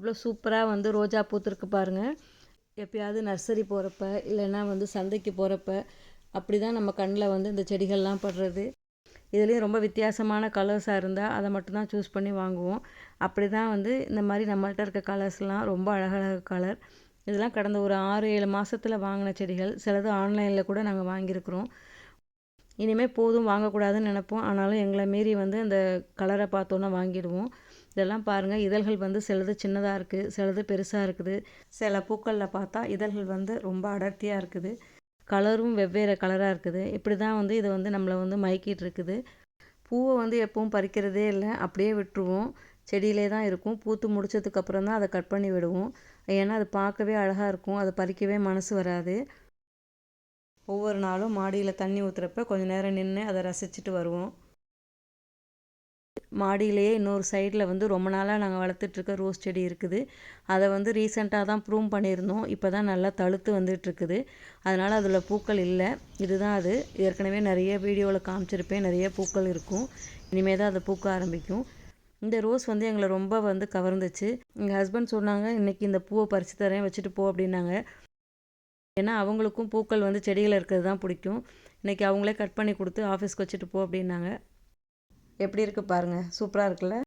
எவ்வளோ சூப்பராக வந்து ரோஜா பூத்துருக்கு பாருங்கள் எப்பயாவது நர்சரி போகிறப்ப இல்லைன்னா வந்து சந்தைக்கு போகிறப்ப அப்படி தான் நம்ம கண்ணில் வந்து இந்த செடிகள்லாம் படுறது. இதுலேயும் ரொம்ப வித்தியாசமான கலர்ஸாக இருந்தால் அதை மட்டும்தான் சூஸ் பண்ணி வாங்குவோம். அப்படி தான் வந்து இந்த மாதிரி நம்மள்கிட்ட இருக்க கலர்ஸ்லாம் ரொம்ப அழகழகு கலர் இதெல்லாம் கடந்த ஒரு ஆறு ஏழு மாதத்தில் வாங்கின செடிகள். சிலது ஆன்லைனில் கூட நாங்கள் வாங்கியிருக்கிறோம். இனிமேல் போதும் வாங்கக்கூடாதுன்னு நினப்போம். ஆனாலும் எங்களை மீறி வந்து அந்த கலரை பார்த்தோன்னே வாங்கிடுவோம். இதெல்லாம் பாருங்கள் இதழ்கள் வந்து சிலது சின்னதாக இருக்குது சிலது பெருசாக இருக்குது. சில பூக்களில் பார்த்தா இதழ்கள் வந்து ரொம்ப அடர்த்தியாக இருக்குது. கலரும் வெவ்வேறு கலராக இருக்குது. இப்படி தான் வந்து இதை வந்து நம்மளை வந்து மயக்கிட்டு இருக்குது. பூவை வந்து எப்பவும் பறிக்கிறதே இல்லை அப்படியே விட்டுருவோம். செடியிலே தான் இருக்கும். பூத்து முடிச்சதுக்கப்புறம் தான் அதை கட் பண்ணி விடுவோம். ஏன்னா அது பார்க்கவே அழகாக இருக்கும். அதை பறிக்கவே மனசு வராது. ஒவ்வொரு நாளும் மாடியில் தண்ணி ஊற்றுறப்ப கொஞ்சம் நேரம் நின்று அதை ரசிச்சுட்டு வருவோம். மாடியிலேயே இன்னொரு சைடில் வந்து ரொம்ப நாளாக நாங்கள் வளர்த்துட்ருக்க ரோஸ் செடி இருக்குது. அதை வந்து ரீசெண்டாக தான் ப்ரூம் பண்ணியிருந்தோம். இப்போ தான் நல்லா தழுத்து வந்துட்டுருக்குது. அதனால் அதில் பூக்கள் இல்லை. இதுதான் அது. ஏற்கனவே நிறைய வீடியோவில் காமிச்சிருப்பேன். நிறைய பூக்கள் இருக்கும். இனிமேல் தான் அதை பூக்க ஆரம்பிக்கும். இந்த ரோஸ் வந்து எங்களை ரொம்ப வந்து கவர்ந்துச்சு. எங்கள் ஹஸ்பண்ட் சொன்னாங்க இன்றைக்கி இந்த பூவை பறித்து தரேன் வச்சுட்டு போ அப்படின்னாங்க. ஏன்னா அவங்களுக்கும் பூக்கள் வந்து செடியில் இருக்கிறது தான் பிடிக்கும். இன்றைக்கி அவங்களே கட் பண்ணி கொடுத்து ஆஃபீஸ்க்கு வச்சுட்டு போ அப்படின்னாங்க. எப்படி இருக்குது பாருங்கள் சூப்பராக இருக்குல்ல?